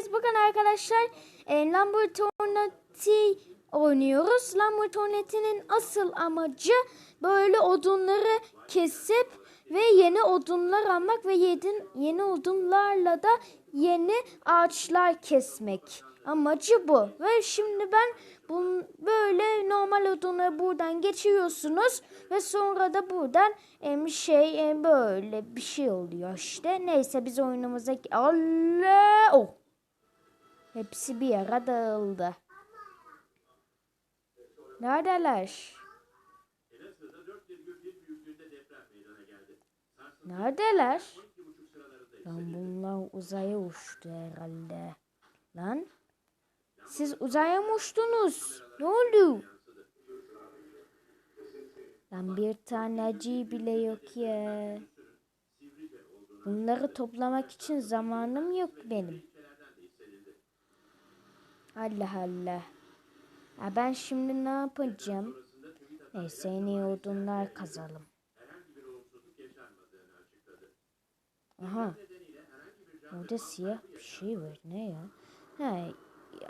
neredeyiz? Bakın arkadaşlar e, Lamborghini oynuyoruz. Lamborghini'nin asıl amacı böyle odunları kesip ve yeni odunlar almak ve yedin, yeni odunlarla da yeni ağaçlar kesmek. Amacı bu. Ve şimdi ben bun, böyle normal odunları buradan geçiyorsunuz ve sonra da buradan em, şey em, böyle bir şey oluyor işte. Neyse biz oyunumuza Allah oh. Hepsi bir yere dağıldı. Neredeler? Neredeler? Lan bunlar uzaya uçtu herhalde. Lan siz uzaya mı uçtunuz? Ne oldu? Lan bir taneci bile yok ya. Bunları toplamak için zamanım yok benim. Allah Allah. Ya ben şimdi ne yapacağım? Neyse en iyi odunlar kazalım. Aha. Orada siyah bir şey var. Ne ya? Ha,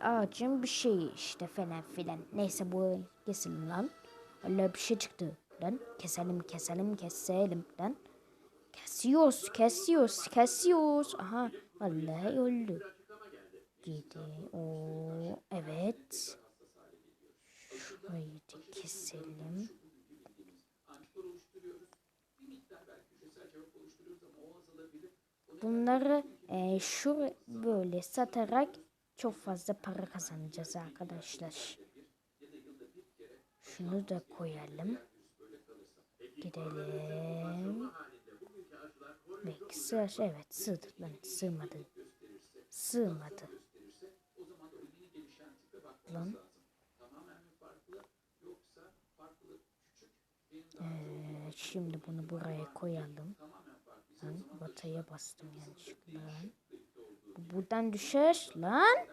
ağacın bir şeyi işte falan filan. Neyse bu keselim lan. Allah bir şey çıktı lan. Keselim keselim keselim lan. Kesiyoruz kesiyoruz kesiyoruz. Aha vallahi öldü. Gidi. O evet. Şurayı da keselim. Bunları e, şu böyle satarak çok fazla para kazanacağız arkadaşlar. Şunu da koyalım. Gidelim. Belki sığar. Evet sığdı. Lan sığmadı. Sığmadı. Lan. Evet, şimdi bunu buraya koyalım. Ben bataya bastım yanlışlıkla. Bu buradan düşer lan.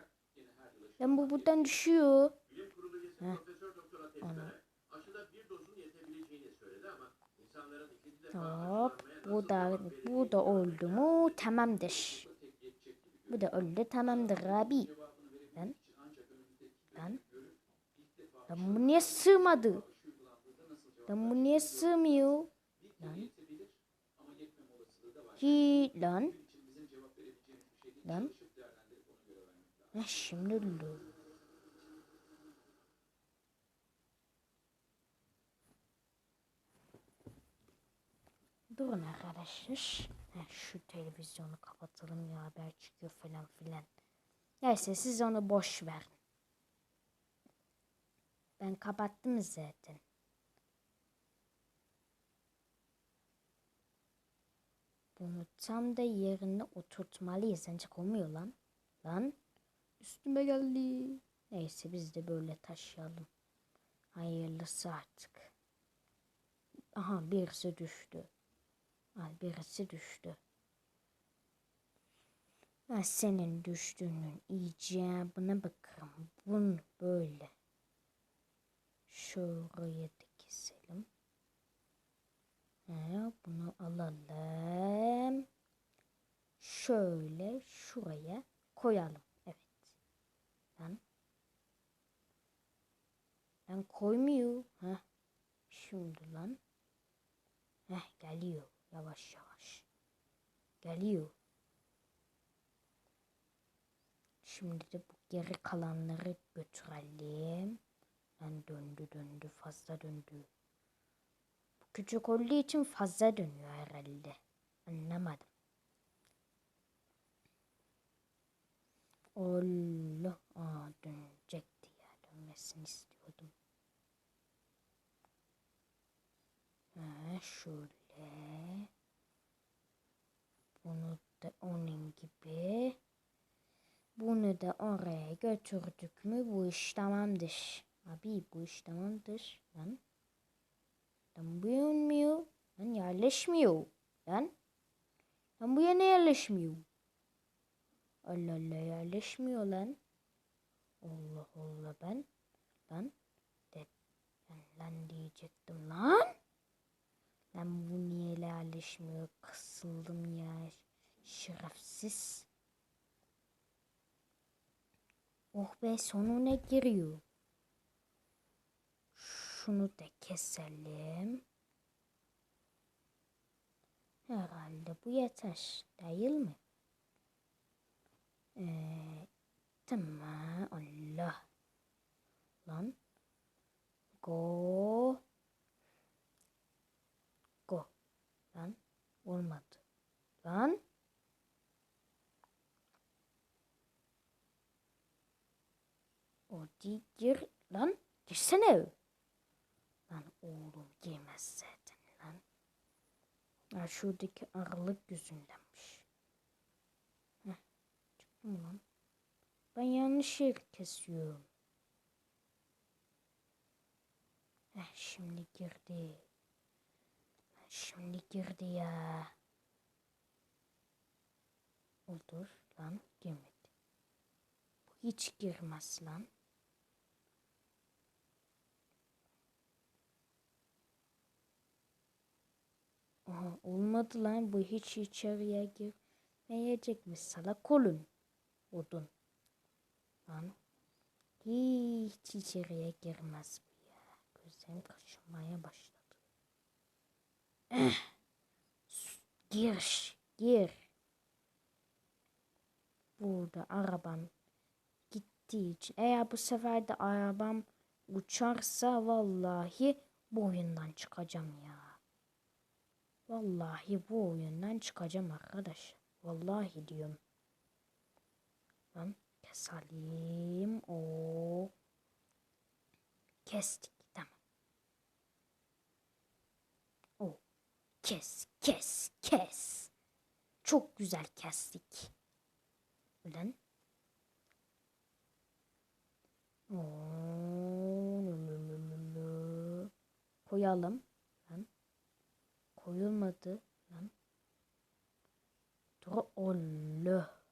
Lan bu buradan düşüyor. Heh. Onu. Hop. Bu da, bu da oldu mu tamamdır. Bu da oldu tamamdır abi. Lan. Lan. Lan bu niye sığmadı? Lan bu niye sığmıyor? Lan. Hi lan. Lan. Ha şimdi oldu. Durun arkadaşlar. Ha, şu televizyonu kapatalım ya haber çıkıyor falan filan. Neyse siz onu boş verin. Ben kapattım zaten. Bunu tam da yerine oturtmalıyız. Sence olmuyor lan. Lan. Üstüme geldi. Neyse biz de böyle taşıyalım. Hayırlısı artık. Aha birisi düştü. Ay birisi düştü. Ha, senin düştüğünün icabına bakalım. Bunu böyle. Şuraya da keselim. Ha, bunu alalım. Şöyle şuraya koyalım. Evet. Lan. Lan koymuyor. Ha. Şimdi lan. Heh geliyor. Yavaş yavaş. Geliyor. Şimdi de bu geri kalanları götürelim. Lan döndü döndü fazla döndü. Küçük olduğu için fazla dönüyor herhalde. Anlamadım. Allah. Aa dönecekti ya. Dönmesini istiyordum. Ha, şöyle. Bunu da onun gibi. Bunu da oraya götürdük mü bu iş tamamdır. Abi bu iş tamamdır. Lan. Lan bu yanmıyor. Lan yerleşmiyor. Lan. Lan bu yana yerleşmiyor. Allah Allah yerleşmiyor lan. Allah Allah ben. Lan. De, ben lan diyecektim lan. Lan bu niye yerleşmiyor? Kısıldım ya. Şerefsiz. Oh be sonuna giriyor. Şunu da keselim. Herhalde bu yeter. Değil mi? Ee, tamam. Allah. Lan. Go. Go. Lan. Olmadı. Lan. O gir. Lan. Girsene. Lan oğlum girmez zaten lan. Ha, şuradaki aralık yüzündenmiş. Heh, çıktı mı lan? Ben yanlış yer kesiyorum. Heh, şimdi girdi. Şimdi girdi ya. Olur lan girmedi. Bu hiç girmez lan. Aha, olmadı lan bu hiç içeriye girmeyecekmiş salak olun. Odun. Lan. Hiç içeriye girmez bu ya. Gözlerim kaşınmaya başladı. Gir. Gir. Burada arabam gittiği için. Eğer bu sefer de arabam uçarsa vallahi bu oyundan çıkacağım ya. Vallahi bu oyundan çıkacağım arkadaş. Vallahi diyorum. Lan keselim. O kestik. Tamam. O kes kes kes. Çok güzel kestik. Ulan. Oo, koyalım koyulmadı lan. Dur Allah.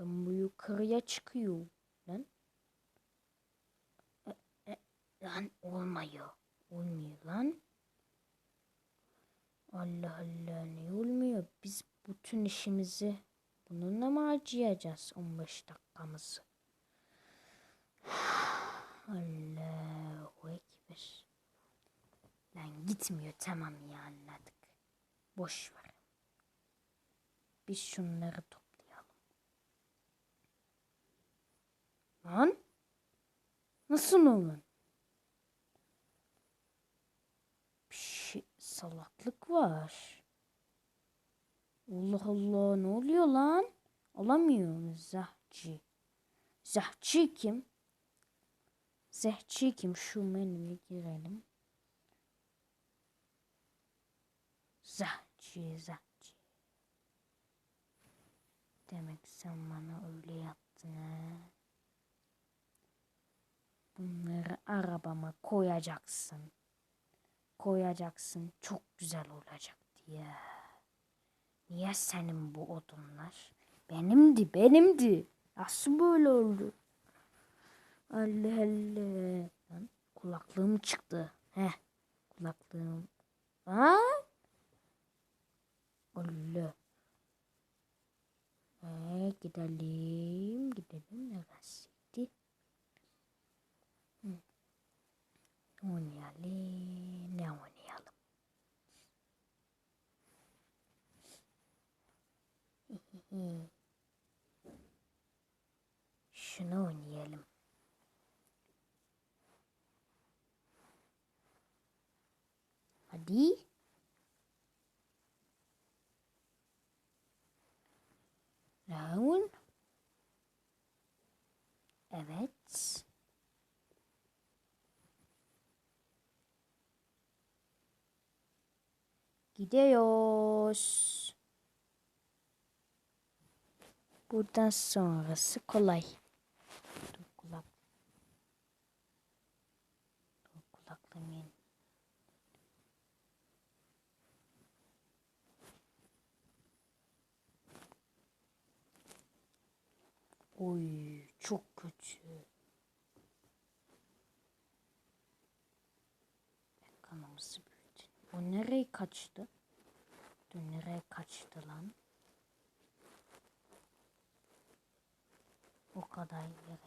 Lan bu yukarıya çıkıyor lan. E, e, lan olmuyor. Olmuyor lan. Allah Allah ne olmuyor? Biz bütün işimizi bununla mı harcayacağız 15 dakikamızı? Ekber. Lan gitmiyor tamam ya anladık. Boş ver. Biz şunları toplayalım. Lan? Nasıl olun? Bir şey, salaklık var. Allah Allah ne oluyor lan? Alamıyorum Zahçı. Zahçı kim? Zahçı kim? Şu menüye girelim. Zahçı zahçı. Demek sen bana öyle yaptın ha. Bunları arabama koyacaksın. Koyacaksın. Çok güzel olacak diye. Niye senin bu odunlar? Benimdi, benimdi. Nasıl böyle oldu? Allah Allah. Kulaklığım çıktı. Heh, kulaklığım. Ha? Allah. Ee, gidelim. Gidelim. Neresiydi? Hı. Oynayalım. Ne oynayalım? Şunu oynayalım. Hadi. Evet. Gidiyoruz. Buradan sonrası kolay. Dur kulak. Dur kulaklığım Oy çok kötü. Kanımızı büyüdü. O nereye kaçtı? Dur nereye kaçtı lan? O kadar yere.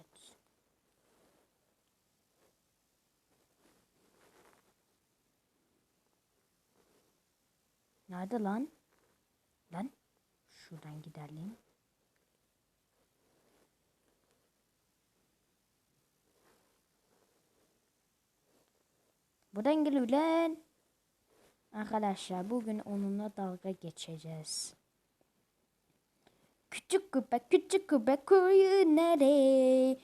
Nerede lan? Lan. Şuradan gidelim. Buradan geliyor lan. Arkadaşlar bugün onunla dalga geçeceğiz. Küçük köpek küçük köpek kuyu nerede?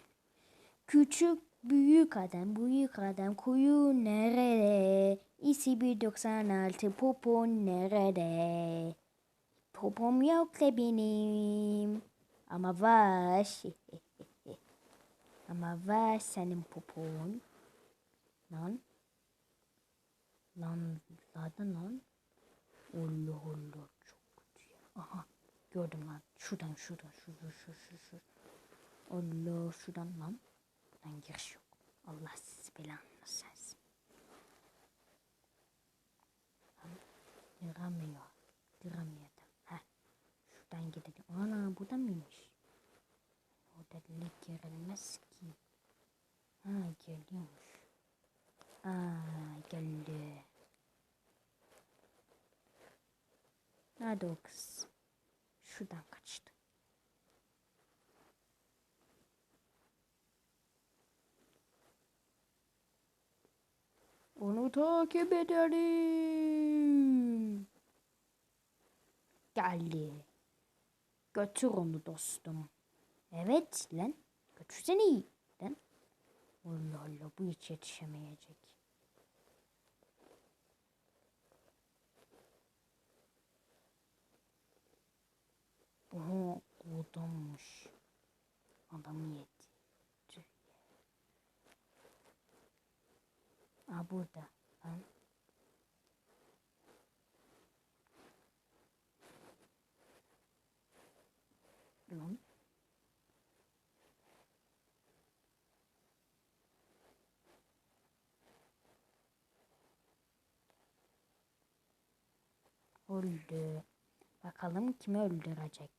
Küçük büyük adam büyük adam kuyu nerede? İsi 196 popon nerede? Popom yok da benim. Ama var. Ama var senin popon. Lan. Lan. Lan lan. Allah Allah çok kötü ya. Aha. Gördüm lan. Şuradan şuradan şuradan şu şu. Allah şuradan lan. Buradan giriş yok. Allah sizi belanı sensin. Lan. Diramıyor da. Heh. Şuradan gidelim. Ana burada mıymış? Orada delik girilmez ki. Ha geliyormuş. Aa geldi. Nerede o kız? Şuradan kaçtı. Onu takip edelim. Geldi. Götür onu dostum. Evet lan. Götürsene iyi. Lan. Allah Allah bu hiç yetişemeyecek. Oha adammış. Adamı yedi. Tüh. Aa burada. Lan. Lan. Öldü. Bakalım kimi öldürecek.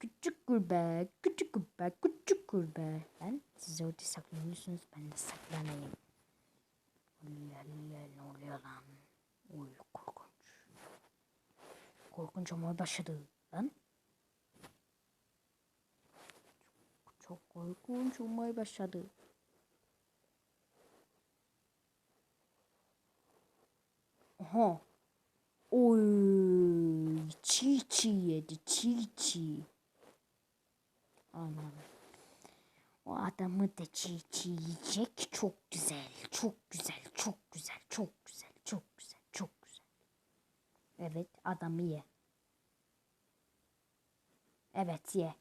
Küçük kurbağa, küçük kurbağa, küçük kurbağa. Ben siz orada saklanıyorsunuz ben de saklanayım. Allah Allah ne oluyor lan? Oy korkunç. Korkunç olmaya başladı lan. Çok, çok korkunç olmaya başladı. Aha. Oy, çiğ çiğ yedi, çiğ çiğ. Aman. O adamı da çiğ çiğ yiyecek. Çok güzel, çok güzel, çok güzel, çok güzel, çok güzel, çok güzel. Evet, adamı ye. Evet ye.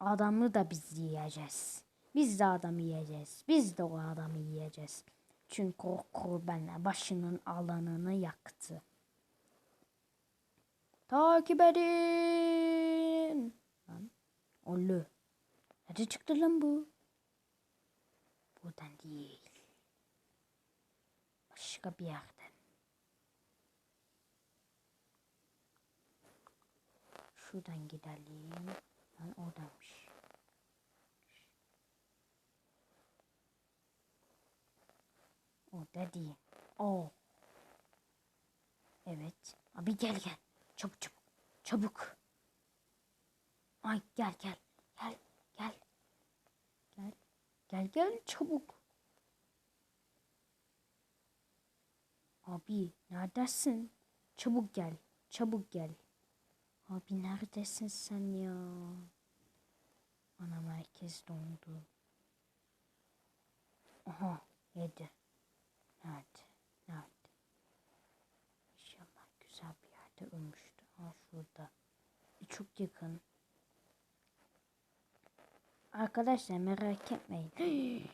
Adamı da biz yiyeceğiz. Biz de adamı yiyeceğiz. Biz de o adamı yiyeceğiz. Çünkü o kurbanla başının alanını yaktı. Takip edin. Lan. Ollu. Nerede çıktı lan bu? Buradan değil. Başka bir yerden. Şuradan gidelim. Lan oradaymış. Orada değil. O. Evet. Abi gel gel. Çabuk çabuk. Çabuk. Ay gel gel. Gel gel. Gel. Gel gel çabuk. Abi neredesin? Çabuk gel. Çabuk gel. Abi neredesin sen ya? Ana merkez dondu. Aha yedi. Nerede? Nerede? İnşallah güzel bir yerde ölmüştü. E, çok yakın. Arkadaşlar merak etmeyin.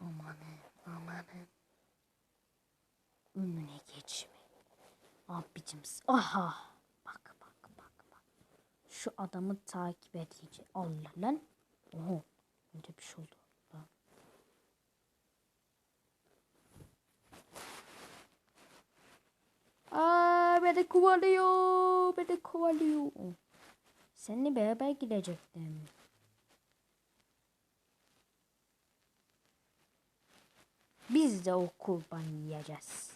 amanın amanın. Önüne geçmeyin. Abicim aha. Bak bak bak bak. Şu adamı takip edeceğim. Allah lan. Oho. Öyle bir şey oldu. Aa beni kovalıyor. Beni kovalıyor. Seninle beraber gidecektim. Biz de o kurban yiyeceğiz.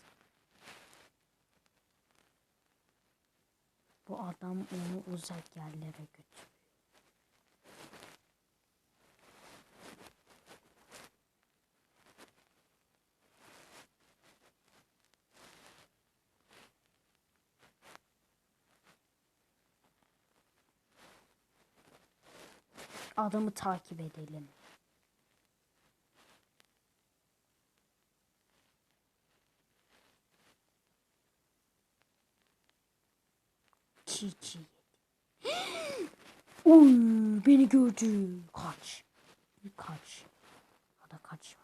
Bu adam onu uzak yerlere götür. Adamı takip edelim. Çiğ çiğ. Uy, beni gördü. Kaç. Kaç. Ya da kaçma.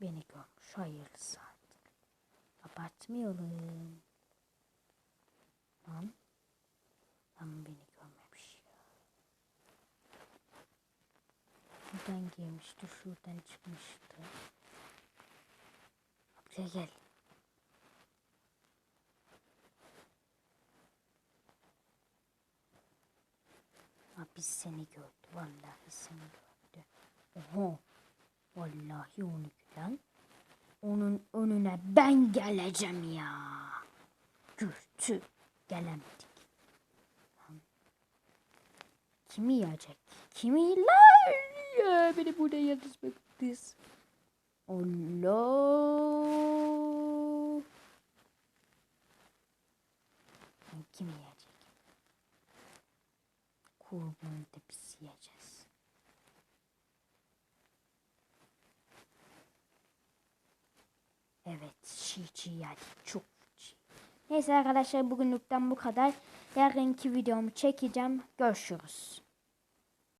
Beni görmüş. Hayırlısı. Abartmayalım. Lan. Lan beni görmemiş ya. Buradan girmişti. Şuradan çıkmıştı. Buraya gel. Abi seni gördü. Vallahi seni gördü. Oho. Vallahi onu gülen. Onun önüne ben geleceğim ya. Gürtü. Gelemedik. Kimi yiyecek? Kimi lan? Ya beni burada yalnız bıraktınız. Allah. Lan Kim yiyecek? Kurbanı da biz. Evet, çiğ çiğ yani çok çiğ. Neyse arkadaşlar bugünlükten bu kadar. Yarınki videomu çekeceğim. Görüşürüz.